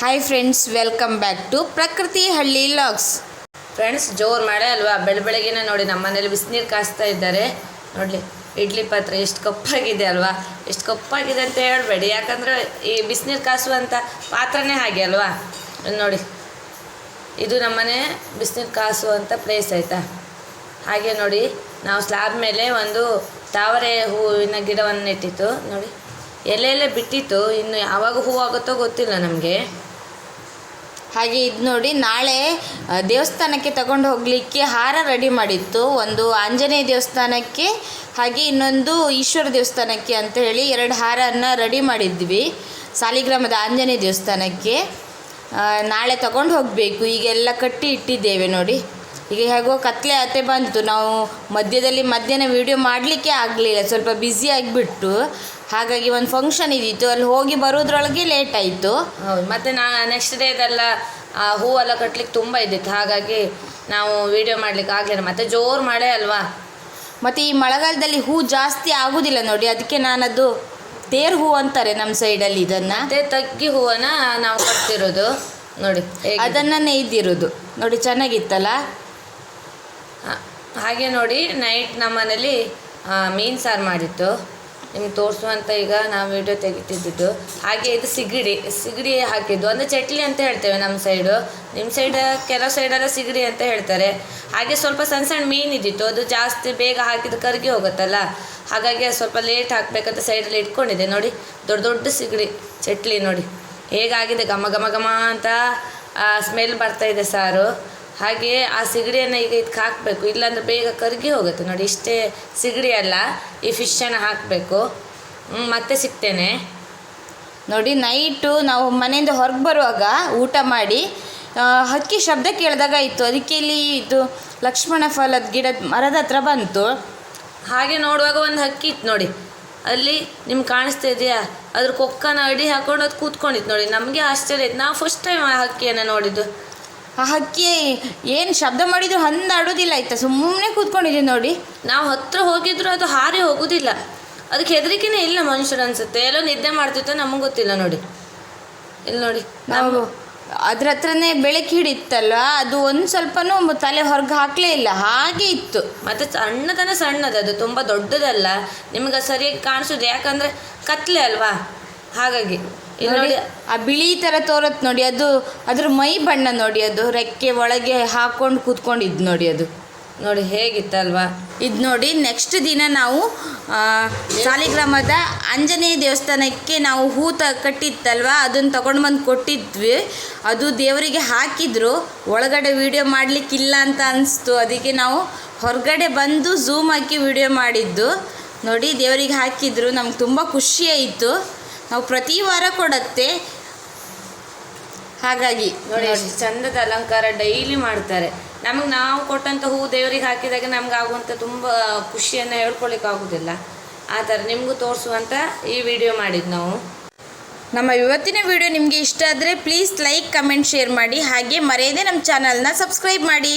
Hi friends welcome back to Prakruthi Halli logs friends ಜೋರು ಮಳೆ ಅಲ್ವಾ? ಬೆಳ ಬೆಳಗ್ಗೆನೇ ನೋಡಿ ನಮ್ಮ ಮನೇಲಿ ಬಿಸಿನೀರು ಕಾಸ್ತಾ ಇದ್ದಾರೆ. ನೋಡಲಿ, ಇಡ್ಲಿ ಪಾತ್ರೆ ಎಷ್ಟು ಕಪ್ಪಾಗಿದೆ ಅಲ್ವಾ? ಎಷ್ಟು ಕಪ್ಪಾಗಿದೆ ಅಂತ ಹೇಳಬೇಡಿ. ಯಾಕಂದರೆ ಈ ಬಿಸಿನೀರು ಕಾಸುವಂಥ ಪಾತ್ರನೇ ಹಾಗೆ ಅಲ್ವಾ? ನೋಡಿ, ಇದು ನಮ್ಮನೆ ಬಿಸಿನೀರು ಕಾಸುವಂಥ ಪ್ಲೇಸ್ ಆಯಿತಾ? ಹಾಗೆ ನೋಡಿ, ನಾವು ಸ್ಲ್ಯಾಬ್ ಮೇಲೆ ಒಂದು ತಾವರೆ ಹೂವಿನ ಗಿಡವನ್ನು ನೆಟ್ಟಿತ್ತು ನೋಡಿ ಎಲೆ ಬಿಟ್ಟಿತ್ತು. ಇನ್ನು ಯಾವಾಗ ಹೂ ಆಗುತ್ತೋ ಗೊತ್ತಿಲ್ಲ ನಮಗೆ. ಹಾಗೆ ಇದು ನೋಡಿ ನಾಳೆ ದೇವಸ್ಥಾನಕ್ಕೆ ತಗೊಂಡು ಹೋಗಲಿಕ್ಕೆ ಹಾರ ರೆಡಿ ಮಾಡಿತ್ತು. ಒಂದು ಆಂಜನೇಯ ದೇವಸ್ಥಾನಕ್ಕೆ, ಹಾಗೆ ಇನ್ನೊಂದು ಈಶ್ವರ ದೇವಸ್ಥಾನಕ್ಕೆ ಅಂತ ಹೇಳಿ ಎರಡು ಹಾರನ್ನು ರೆಡಿ ಮಾಡಿದ್ವಿ. ಸಾಲಿಗ್ರಾಮದ ಆಂಜನೇಯ ದೇವಸ್ಥಾನಕ್ಕೆ. ನಾಳೆ ತಗೊಂಡು ಹೋಗಬೇಕು. ಈಗೆಲ್ಲ ಕಟ್ಟಿ ಇಟ್ಟಿದ್ದೇವೆ ನೋಡಿ. ಈಗ ಹೇಗೋ ಕತ್ಲೆ ಅತ್ತೆ ಬಂತು. ನಾವು ಮಧ್ಯದಲ್ಲಿ ಮಧ್ಯಾಹ್ನ ವೀಡಿಯೋ ಮಾಡಲಿಕ್ಕೆ ಆಗಲಿಲ್ಲ. ಸ್ವಲ್ಪ ಬ್ಯುಸಿ ಆಗಿಬಿಟ್ಟು. ಹಾಗಾಗಿ ಒಂದು ಫಂಕ್ಷನ್ ಇದ್ದಿತ್ತು ಅಲ್ಲಿ ಹೋಗಿ ಬರೋದ್ರೊಳಗೆ ಲೇಟ್ ಆಯಿತು. ಹೌದು ಮತ್ತೆ ನಾ ನೆಕ್ಸ್ಟ್ ಡೇ ಅದೆಲ್ಲ ಹೂವೆಲ್ಲ ಕಟ್ಲಿಕ್ಕೆ ತುಂಬ ಇದ್ದಿತ್ತು. ಹಾಗಾಗಿ ನಾವು ವಿಡಿಯೋ ಮಾಡ್ಲಿಕ್ಕೆ ಆಗಲಿಲ್ಲ. ಮತ್ತು ಜೋರು ಮಳೆ ಅಲ್ವಾ? ಮತ್ತು ಈ ಮಳೆಗಾಲದಲ್ಲಿ ಹೂ ಜಾಸ್ತಿ ಆಗೋದಿಲ್ಲ ನೋಡಿ. ಅದಕ್ಕೆ ನಾನದು ತೇರು ಹೂ ಅಂತಾರೆ ನಮ್ಮ ಸೈಡಲ್ಲಿ ಇದನ್ನು. ಅದೇ ತಗ್ಗಿ ಹೂವನ್ನ ನಾವು ಕಟ್ತಿರೋದು. ನೋಡಿ. ಅದನ್ನು ನೇಯ್ದಿರೋದು ನೋಡಿ ಚೆನ್ನಾಗಿತ್ತಲ್ಲ? ಹಾಗೆ ನೋಡಿ ನೈಟ್ ನಮ್ಮನೇಲಿ ಮೀನು ಸಾರು ಮಾಡಿತ್ತು. ನಿಮ್ಗೆ ತೋರಿಸುವಂತ ಈಗ ನಾವು ವಿಡಿಯೋ ತೆಗಿತಿದ್ದು ಹಾಗೆ ಇದು ಸಿಗಡಿ ಸಿಗಡಿ ಹಾಕಿದ್ದು. ಅಂದರೆ ಚಟ್ಲಿ ಅಂತ ಹೇಳ್ತೇವೆ ನಮ್ಮ ಸೈಡು ನಿಮ್ಮ ಸೈಡ್ ಕೆಲವು ಸೈಡೆಲ್ಲ ಸಿಗಡಿ ಅಂತ ಹೇಳ್ತಾರೆ. ಹಾಗೆ ಸ್ವಲ್ಪ ಸಣ್ಣ ಸಣ್ಣ ಮೀನು ಇದ್ದಿತ್ತು. ಅದು ಜಾಸ್ತಿ ಬೇಗ ಹಾಕಿದ ಕರಗಿ ಹೋಗುತ್ತಲ್ಲ. ಹಾಗಾಗಿ ಸ್ವಲ್ಪ ಲೇಟ್ ಹಾಕಬೇಕಂತ ಸೈಡಲ್ಲಿ ಇಟ್ಕೊಂಡಿದ್ದೆ. ನೋಡಿ, ದೊಡ್ಡ ದೊಡ್ಡ ಸಿಗಡಿ ಚಟ್ಲಿ ನೋಡಿ. ಹೇಗಾಗಿದೆ? ಘಮ ಘಮ ಘಮ ಅಂತ ಸ್ಮೆಲ್ ಬರ್ತಾ ಇದೆ ಸಾರು. ಹಾಗೆ ಆ ಸಿಗಡಿಯನ್ನು ಈಗ ಇದಕ್ಕೆ ಹಾಕಬೇಕು. ಇಲ್ಲಾಂದ್ರೆ ಬೇಗ ಕರಗಿ ಹೋಗುತ್ತೆ. ನೋಡಿ, ಇಷ್ಟೇ ಸಿಗಡಿ ಅಲ್ಲ, ಈ ಫಿಶನ್ನು ಹಾಕಬೇಕು. ಮತ್ತೆ ಸಿಗ್ತೇನೆ. ನೋಡಿ, ನೈಟು ನಾವು ಮನೆಯಿಂದ ಹೊರಗೆ ಬರುವಾಗ ಊಟ ಮಾಡಿ ಹಕ್ಕಿ ಶಬ್ದ ಕೇಳಿದಾಗ ಇತ್ತು ಅದಕ್ಕೆ ಇಲ್ಲಿ ಇದು ಲಕ್ಷ್ಮಣ ಫಲದ ಗಿಡದ ಮರದ ಹತ್ರ ಬಂತು. ಹಾಗೆ ನೋಡುವಾಗ ಒಂದು ಹಕ್ಕಿ ಇತ್ತು ನೋಡಿ. ಅಲ್ಲಿ ನಿಮ್ಗೆ ಕಾಣಿಸ್ತಾ ಇದೆಯಾ? ಅದ್ರ ಕೊಕ್ಕನ ಅಡಿ ಹಾಕೊಂಡು ಅದು ಕೂತ್ಕೊಂಡಿತ್ತು ನೋಡಿ. ನಮಗೆ ಆಶ್ಚರ್ಯ ಇತ್ತು ನಾವು ಫಸ್ಟ್ ಟೈಮ್ ಆ ಹಕ್ಕಿಯನ್ನು ನೋಡಿದ್ದು. ಆ ಹಕ್ಕಿ ಏನು ಶಬ್ದ ಮಾಡಿದ್ರು ಹಂದಾಡೋದಿಲ್ಲ ಆಯ್ತಾ? ಸುಮ್ಮನೆ ಕೂತ್ಕೊಂಡಿದ್ದೀನಿ ನೋಡಿ. ನಾವು ಹತ್ರ ಹೋಗಿದ್ರು ಅದು ಹಾರಿ ಹೋಗೋದಿಲ್ಲ. ಅದಕ್ಕೆ ಹೆದರಿಕೆನೇ ಇಲ್ಲ ಮನುಷ್ಯರು ಅನ್ಸುತ್ತೆ. ಎಲ್ಲೋ ನಿದ್ದೆ ಮಾಡ್ತಿತ್ತು ನಮಗೆ ಗೊತ್ತಿಲ್ಲ ನೋಡಿ. ಇಲ್ಲಿ ನೋಡಿ. ನಾವು ಅದ್ರ ಹತ್ರನೇ ಬೆಳಕು ಹಿಡಿತ್ತಲ್ವ? ಅದು ಒಂದು ಸ್ವಲ್ಪನೂ ತಲೆ ಹೊರಗೆ ಹಾಕಲೇ ಇಲ್ಲ. ಹಾಗೆ ಇತ್ತು. ಮತ್ತೆ ಸಣ್ಣದನ ಸಣ್ಣದ ಅದು. ತುಂಬ ದೊಡ್ಡದಲ್ಲ. ನಿಮ್ಗೆ ಅದು ಸರಿಯಾಗಿ ಕಾಣಿಸೋದು ಯಾಕಂದರೆ ಕತ್ಲೆ ಅಲ್ವಾ? ಹಾಗಾಗಿ. ಇಲ್ಲಿ ನೋಡಿ ಆ ಬಿಳಿ ಥರ ತೋರತ್ ನೋಡಿ ಅದು ಅದ್ರ ಮೈ ಬಣ್ಣ ನೋಡಿ ಅದು ರೆಕ್ಕೆ ಒಳಗೆ ಹಾಕೊಂಡು ಕೂತ್ಕೊಂಡಿದ್ದು ನೋಡಿ ಅದು. ನೋಡಿ ಹೇಗಿತ್ತಲ್ವಾ? ಇದು ನೋಡಿ ನೆಕ್ಸ್ಟ್ ದಿನ ನಾವು ಸಾಲಿಗ್ರಾಮದ ಆಂಜನೇಯ ದೇವಸ್ಥಾನಕ್ಕೆ ನಾವು ಹೂ ತ ಕಟ್ಟಿತ್ತಲ್ವ? ಅದನ್ನು ತಗೊಂಡು ಬಂದು ಕೊಟ್ಟಿದ್ವಿ. ಅದು ದೇವರಿಗೆ ಹಾಕಿದ್ರು. ಒಳಗಡೆ ವಿಡಿಯೋ ಮಾಡಲಿಕ್ಕಿಲ್ಲ ಅಂತ ಅನಿಸ್ತು. ಅದಕ್ಕೆ ನಾವು ಹೊರಗಡೆ ಬಂದು ಝೂಮ್ ಹಾಕಿ ವಿಡಿಯೋ ಮಾಡಿದ್ದು. ನೋಡಿ ದೇವರಿಗೆ ಹಾಕಿದ್ರು. ನಮ್ಗೆ ತುಂಬ ಖುಷಿ ಆಯಿತು. ನಾವು ಪ್ರತಿ ವಾರ ಕೊಡತ್ತೆ. ಹಾಗಾಗಿ ನೋಡಿ ಎಷ್ಟು ಚಂದದ ಅಲಂಕಾರ ಡೈಲಿ ಮಾಡ್ತಾರೆ. ನಮಗೆ ನಾವು ಕೊಟ್ಟಂತ ಹೂ ದೇವರಿಗೆ ಹಾಕಿದಾಗ ನಮ್ಗೆ ಆಗುವಂಥ ತುಂಬ ಖುಷಿಯನ್ನ ಹೇಳ್ಕೊಳಿಕ್ಕೆ ಆಗೋದಿಲ್ಲ. ಆ ಥರ ನಿಮಗೂ ತೋರಿಸುವಂಥ ಈ ವಿಡಿಯೋ ಮಾಡಿದ್ ನಾವು. ನಮ್ಮ ಇವತ್ತಿನ ವಿಡಿಯೋ ನಿಮಗೆ ಇಷ್ಟ ಆದರೆ ಪ್ಲೀಸ್ ಲೈಕ್ ಕಮೆಂಟ್ ಶೇರ್ ಮಾಡಿ. ಹಾಗೆ ಮರೆಯದೆ ನಮ್ಮ ಚಾನಲ್ನ ಸಬ್ಸ್ಕ್ರೈಬ್ ಮಾಡಿ.